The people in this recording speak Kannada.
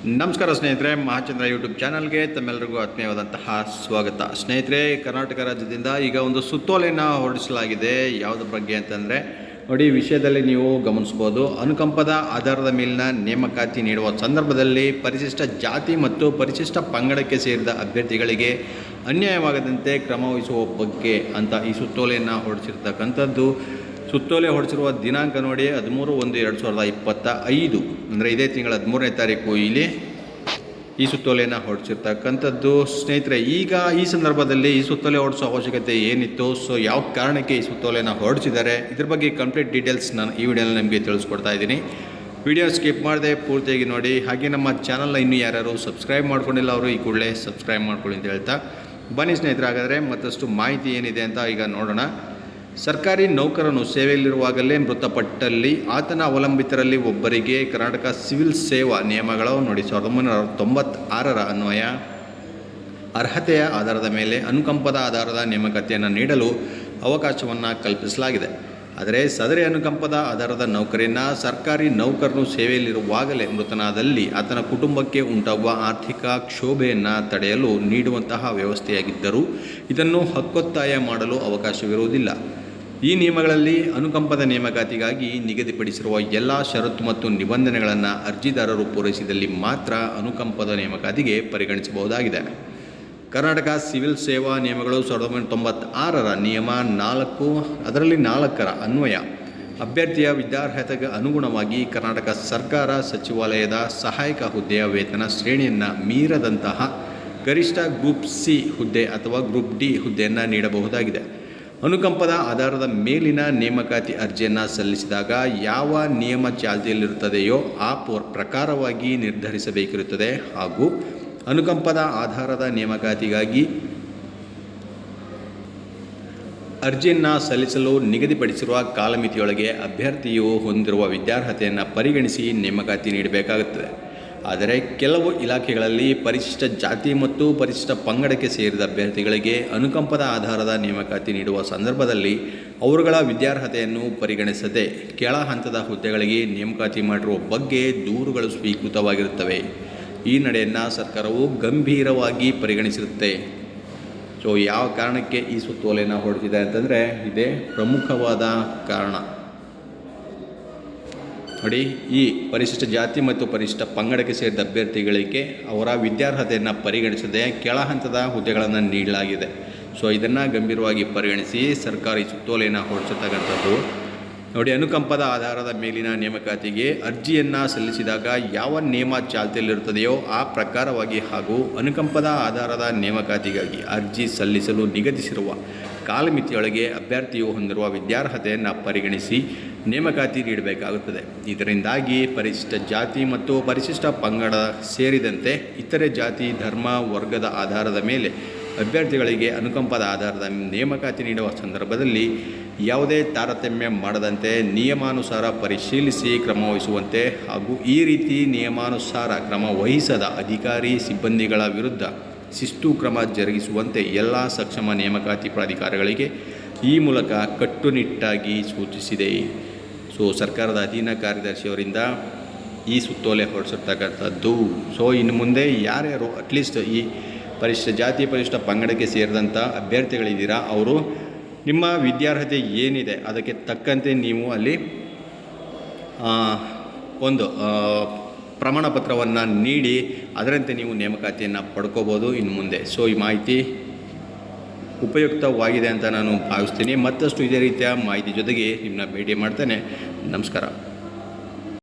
ನಮಸ್ಕಾರ ಸ್ನೇಹಿತರೆ, ಮಹಾಚಂದ್ರ ಯೂಟ್ಯೂಬ್ ಚಾನಲ್ಗೆ ತಮ್ಮೆಲ್ಲರಿಗೂ ಆತ್ಮೀಯವಾದಂತಹ ಸ್ವಾಗತ. ಸ್ನೇಹಿತರೆ, ಕರ್ನಾಟಕ ರಾಜ್ಯದಿಂದ ಈಗ ಒಂದು ಸುತ್ತೋಲೆಯನ್ನು ಹೊರಡಿಸಲಾಗಿದೆ. ಯಾವುದ್ರ ಬಗ್ಗೆ ಅಂತಂದರೆ, ನೋಡಿ ವಿಷಯದಲ್ಲಿ ನೀವು ಗಮನಿಸ್ಬೋದು. ಅನುಕಂಪದ ಆಧಾರದ ಮೇಲಿನ ನೇಮಕಾತಿ ನೀಡುವ ಸಂದರ್ಭದಲ್ಲಿ ಪರಿಶಿಷ್ಟ ಜಾತಿ ಮತ್ತು ಪರಿಶಿಷ್ಟ ಪಂಗಡಕ್ಕೆ ಸೇರಿದ ಅಭ್ಯರ್ಥಿಗಳಿಗೆ ಅನ್ಯಾಯವಾಗದಂತೆ ಕ್ರಮ ವಹಿಸುವ ಬಗ್ಗೆ ಅಂತ ಈ ಸುತ್ತೋಲೆಯನ್ನು ಹೊರಡಿಸಿರ್ತಕ್ಕಂಥದ್ದು. ಸುತ್ತೋಲೆ ಹೊಡೆಸಿರುವ ದಿನಾಂಕ ನೋಡಿ, ಹದಿಮೂರು ಒಂದು ಎರಡು ಸಾವಿರದ ಇಪ್ಪತ್ತ ಐದು, ಅಂದರೆ ಇದೇ ತಿಂಗಳ ಹದಿಮೂರನೇ ತಾರೀಕು ಇಲ್ಲಿ ಈ ಸುತ್ತೋಲೆಯನ್ನು ಹೊರಡಿಸಿರ್ತಕ್ಕಂಥದ್ದು ಸ್ನೇಹಿತರೆ, ಈಗ ಈ ಸಂದರ್ಭದಲ್ಲಿ ಈ ಸುತ್ತೋಲೆ ಹೊರಡಿಸೋ ಅವಶ್ಯಕತೆ ಏನಿತ್ತು? ಸೊ ಯಾವ ಕಾರಣಕ್ಕೆ ಈ ಸುತ್ತೋಲೆಯನ್ನು ಹೊರಡಿಸಿದ್ದಾರೆ ಇದ್ರ ಬಗ್ಗೆ ಕಂಪ್ಲೀಟ್ ಡೀಟೇಲ್ಸ್ ನಾನು ಈ ವಿಡಿಯೋನಲ್ಲಿ ನಿಮಗೆ ತಿಳಿಸ್ಕೊಡ್ತಾ ಇದ್ದೀನಿ. ವಿಡಿಯೋ ಸ್ಕಿಪ್ ಮಾಡದೆ ಪೂರ್ತಿಯಾಗಿ ನೋಡಿ. ಹಾಗೆ ನಮ್ಮ ಚಾನಲ್ನ ಇನ್ನೂ ಯಾರ್ಯಾರು ಸಬ್ಸ್ಕ್ರೈಬ್ ಮಾಡ್ಕೊಂಡಿಲ್ಲ, ಅವರು ಈ ಕೂಡಲೇ ಸಬ್ಸ್ಕ್ರೈಬ್ ಮಾಡ್ಕೊಳ್ಳಿ ಅಂತ ಹೇಳ್ತಾ. ಬನ್ನಿ ಸ್ನೇಹಿತರೆ, ಹಾಗಾದರೆ ಮತ್ತಷ್ಟು ಮಾಹಿತಿ ಏನಿದೆ ಅಂತ ಈಗ ನೋಡೋಣ. ಸರ್ಕಾರಿ ನೌಕರನು ಸೇವೆಯಲ್ಲಿರುವಾಗಲೇ ಮೃತಪಟ್ಟಲ್ಲಿ ಆತನ ಅವಲಂಬಿತರಲ್ಲಿ ಒಬ್ಬರಿಗೆ ಕರ್ನಾಟಕ ಸಿವಿಲ್ ಸೇವಾ ನಿಯಮಗಳು ನೋಡಿ ಸಾವಿರದ ಒಂಬೈನೂರ ತೊಂಬತ್ತಾರರ ಅನ್ವಯ. ಅರ್ಹತೆಯ ಆಧಾರದ ಮೇಲೆ ಅನುಕಂಪದ ಆಧಾರದ ನೇಮಕತೆಯನ್ನು ನೀಡಲು ಅವಕಾಶವನ್ನು ಕಲ್ಪಿಸಲಾಗಿದೆ. ಆದರೆ ಸದರಿ ಅನುಕಂಪದ ಆಧಾರದ ನೌಕರಿಯನ್ನು ಸರ್ಕಾರಿ ನೌಕರನು ಸೇವೆಯಲ್ಲಿರುವಾಗಲೇ ಮೃತನಾದಲ್ಲಿ ಆತನ ಕುಟುಂಬಕ್ಕೆ ಉಂಟಾಗುವ ಆರ್ಥಿಕ ಕ್ಷೋಭೆಯನ್ನು ತಡೆಯಲು ನೀಡುವಂತಹ ವ್ಯವಸ್ಥೆಯಾಗಿದ್ದರೂ ಇದನ್ನು ಹಕ್ಕೊತ್ತಾಯ ಮಾಡಲು ಅವಕಾಶವಿರುವುದಿಲ್ಲ. ಈ ನಿಯಮಗಳಲ್ಲಿ ಅನುಕಂಪದ ನೇಮಕಾತಿಗಾಗಿ ನಿಗದಿಪಡಿಸಿರುವ ಎಲ್ಲ ಷರತ್ತು ಮತ್ತು ನಿಬಂಧನೆಗಳನ್ನು ಅರ್ಜಿದಾರರು ಪೂರೈಸಿದಲ್ಲಿ ಮಾತ್ರ ಅನುಕಂಪದ ನೇಮಕಾತಿಗೆ ಪರಿಗಣಿಸಬಹುದಾಗಿದೆ. ಕರ್ನಾಟಕ ಸಿವಿಲ್ ಸೇವಾ ನಿಯಮಗಳು ಸಾವಿರದ ಒಂಬೈನೂರ ತೊಂಬತ್ತಾರರ ನಿಯಮ ನಾಲ್ಕು, ಅದರಲ್ಲಿ ನಾಲ್ಕರ ಅನ್ವಯ. ಅಭ್ಯರ್ಥಿಯ ವಿದ್ಯಾರ್ಹತೆಗೆ ಅನುಗುಣವಾಗಿ ಕರ್ನಾಟಕ ಸರ್ಕಾರ ಸಚಿವಾಲಯದ ಸಹಾಯಕ ಹುದ್ದೆಯ ವೇತನ ಶ್ರೇಣಿಯನ್ನು ಮೀರದಂತಹ ಗರಿಷ್ಠ ಗ್ರೂಪ್ ಸಿ ಹುದ್ದೆ ಅಥವಾ ಗ್ರೂಪ್ ಡಿ ಹುದ್ದೆಯನ್ನು ನೀಡಬಹುದಾಗಿದೆ. ಅನುಕಂಪದ ಆಧಾರದ ಮೇಲಿನ ನೇಮಕಾತಿ ಅರ್ಜಿಯನ್ನು ಸಲ್ಲಿಸಿದಾಗ ಯಾವ ನಿಯಮ ಚಾಲ್ತಿಯಲ್ಲಿರುತ್ತದೆಯೋ ಆ ಪೂರ್ ಪ್ರಕಾರವಾಗಿ ನಿರ್ಧರಿಸಬೇಕಿರುತ್ತದೆ. ಹಾಗೂ ಅನುಕಂಪದ ಆಧಾರದ ನೇಮಕಾತಿಗಾಗಿ ಅರ್ಜಿಯನ್ನು ಸಲ್ಲಿಸಲು ನಿಗದಿಪಡಿಸಿರುವ ಕಾಲಮಿತಿಯೊಳಗೆ ಅಭ್ಯರ್ಥಿಯು ಹೊಂದಿರುವ ವಿದ್ಯಾರ್ಹತೆಯನ್ನು ಪರಿಗಣಿಸಿ ನೇಮಕಾತಿ ನೀಡಬೇಕಾಗುತ್ತದೆ. ಆದರೆ ಕೆಲವು ಇಲಾಖೆಗಳಲ್ಲಿ ಪರಿಶಿಷ್ಟ ಜಾತಿ ಮತ್ತು ಪರಿಶಿಷ್ಟ ಪಂಗಡಕ್ಕೆ ಸೇರಿದ ಅಭ್ಯರ್ಥಿಗಳಿಗೆ ಅನುಕಂಪದ ಆಧಾರದ ನೇಮಕಾತಿ ನೀಡುವ ಸಂದರ್ಭದಲ್ಲಿ ಅವರುಗಳ ವಿದ್ಯಾರ್ಹತೆಯನ್ನು ಪರಿಗಣಿಸದೆ ಕೆಳ ಹಂತದ ಹುದ್ದೆಗಳಿಗೆ ನೇಮಕಾತಿ ಮಾಡಿರುವ ಬಗ್ಗೆ ದೂರುಗಳು ಸ್ವೀಕೃತವಾಗಿರುತ್ತವೆ. ಈ ನಡೆಯನ್ನು ಸರ್ಕಾರವು ಗಂಭೀರವಾಗಿ ಪರಿಗಣಿಸಿರುತ್ತೆ. ಸೊ ಯಾವ ಕಾರಣಕ್ಕೆ ಈ ಸುತ್ತೋಲೆಯನ್ನು ಹೊರಡಿಸಿದೆ ಅಂತಂದರೆ ಇದೇ ಪ್ರಮುಖವಾದ ಕಾರಣ. ನೋಡಿ ಈ ಪರಿಶಿಷ್ಟ ಜಾತಿ ಮತ್ತು ಪರಿಶಿಷ್ಟ ಪಂಗಡಕ್ಕೆ ಸೇರಿದ ಅಭ್ಯರ್ಥಿಗಳಿಗೆ ಅವರ ವಿದ್ಯಾರ್ಹತೆಯನ್ನು ಪರಿಗಣಿಸದೆ ಕೆಳ ಹಂತದ ಹುದ್ದೆಗಳನ್ನು ನೀಡಲಾಗಿದೆ. ಸೊ ಇದನ್ನು ಗಂಭೀರವಾಗಿ ಪರಿಗಣಿಸಿ ಸರ್ಕಾರಿ ಸುತ್ತೋಲೆಯನ್ನು ಹೊರಡಿಸತಕ್ಕಂಥದ್ದು. ನೋಡಿ, ಅನುಕಂಪದ ಆಧಾರದ ಮೇಲಿನ ನೇಮಕಾತಿಗೆ ಅರ್ಜಿಯನ್ನು ಸಲ್ಲಿಸಿದಾಗ ಯಾವ ನಿಯಮ ಚಾಲ್ತಿಯಲ್ಲಿರುತ್ತದೆಯೋ ಆ ಪ್ರಕಾರವಾಗಿ ಹಾಗೂ ಅನುಕಂಪದ ಆಧಾರದ ನೇಮಕಾತಿಗಾಗಿ ಅರ್ಜಿ ಸಲ್ಲಿಸಲು ನಿಗದಿಸಿರುವ ಕಾಲಮಿತಿಯೊಳಗೆ ಅಭ್ಯರ್ಥಿಯು ಹೊಂದಿರುವ ವಿದ್ಯಾರ್ಹತೆಯನ್ನು ಪರಿಗಣಿಸಿ ನೇಮಕಾತಿ ನೀಡಬೇಕಾಗುತ್ತದೆ. ಇದರಿಂದಾಗಿ ಪರಿಶಿಷ್ಟ ಜಾತಿ ಮತ್ತು ಪರಿಶಿಷ್ಟ ಪಂಗಡ ಸೇರಿದಂತೆ ಇತರೆ ಜಾತಿ, ಧರ್ಮ, ವರ್ಗದ ಆಧಾರದ ಮೇಲೆ ಅಭ್ಯರ್ಥಿಗಳಿಗೆ ಅನುಕಂಪದ ಆಧಾರದ ನೇಮಕಾತಿ ನೀಡುವ ಸಂದರ್ಭದಲ್ಲಿ ಯಾವುದೇ ತಾರತಮ್ಯ ಮಾಡದಂತೆ ನಿಯಮಾನುಸಾರ ಪರಿಶೀಲಿಸಿ ಕ್ರಮ ವಹಿಸುವಂತೆ ಹಾಗೂ ಈ ರೀತಿ ನಿಯಮಾನುಸಾರ ಕ್ರಮ ವಹಿಸದ ಅಧಿಕಾರಿ, ಸಿಬ್ಬಂದಿಗಳ ವಿರುದ್ಧ ಶಿಸ್ತು ಕ್ರಮ ಜರುಗಿಸುವಂತೆ ಎಲ್ಲ ಸಕ್ಷಮ ನೇಮಕಾತಿ ಪ್ರಾಧಿಕಾರಗಳಿಗೆ ಈ ಮೂಲಕ ಕಟ್ಟುನಿಟ್ಟಾಗಿ ಸೂಚಿಸಿದೆ. ಸೊ ಸರ್ಕಾರದ ಅಧೀನ ಕಾರ್ಯದರ್ಶಿಯವರಿಂದ ಈ ಸುತ್ತೋಲೆ ಹೊರಡಿಸಿರ್ತಕ್ಕಂಥದ್ದು ಸೊ ಇನ್ನು ಮುಂದೆ ಯಾರ್ಯಾರು ಅಟ್ಲೀಸ್ಟ್ ಈ ಪರಿಶಿಷ್ಟ, ಜಾತಿ ಪರಿಶಿಷ್ಟ ಪಂಗಡಕ್ಕೆ ಸೇರಿದಂಥ ಅಭ್ಯರ್ಥಿಗಳಿದ್ದೀರಾ, ಅವರು ನಿಮ್ಮ ವಿದ್ಯಾರ್ಹತೆ ಏನಿದೆ, ಅದಕ್ಕೆ ತಕ್ಕಂತೆ ನೀವು ಅಲ್ಲಿ ಒಂದು ಪ್ರಮಾಣಪತ್ರವನ್ನು ಪ್ರಮಾಣ ಪತ್ರವನ್ನು ನೀಡಿ, ಅದರಂತೆ ನೀವು ನೇಮಕಾತಿಯನ್ನು ಪಡ್ಕೋಬೋದು ಇನ್ನು ಮುಂದೆ. ಸೊ ಈ ಮಾಹಿತಿ ಉಪಯುಕ್ತವಾಗಿದೆ ಅಂತ ನಾನು ಭಾವಿಸ್ತೀನಿ. ಮತ್ತಷ್ಟು ಇದೇ ರೀತಿಯ ಮಾಹಿತಿ ಜೊತೆಗೆ ನಿಮ್ಮನ್ನ ಭೇಟಿ ಮಾಡ್ತೇನೆ. ನಮಸ್ಕಾರ.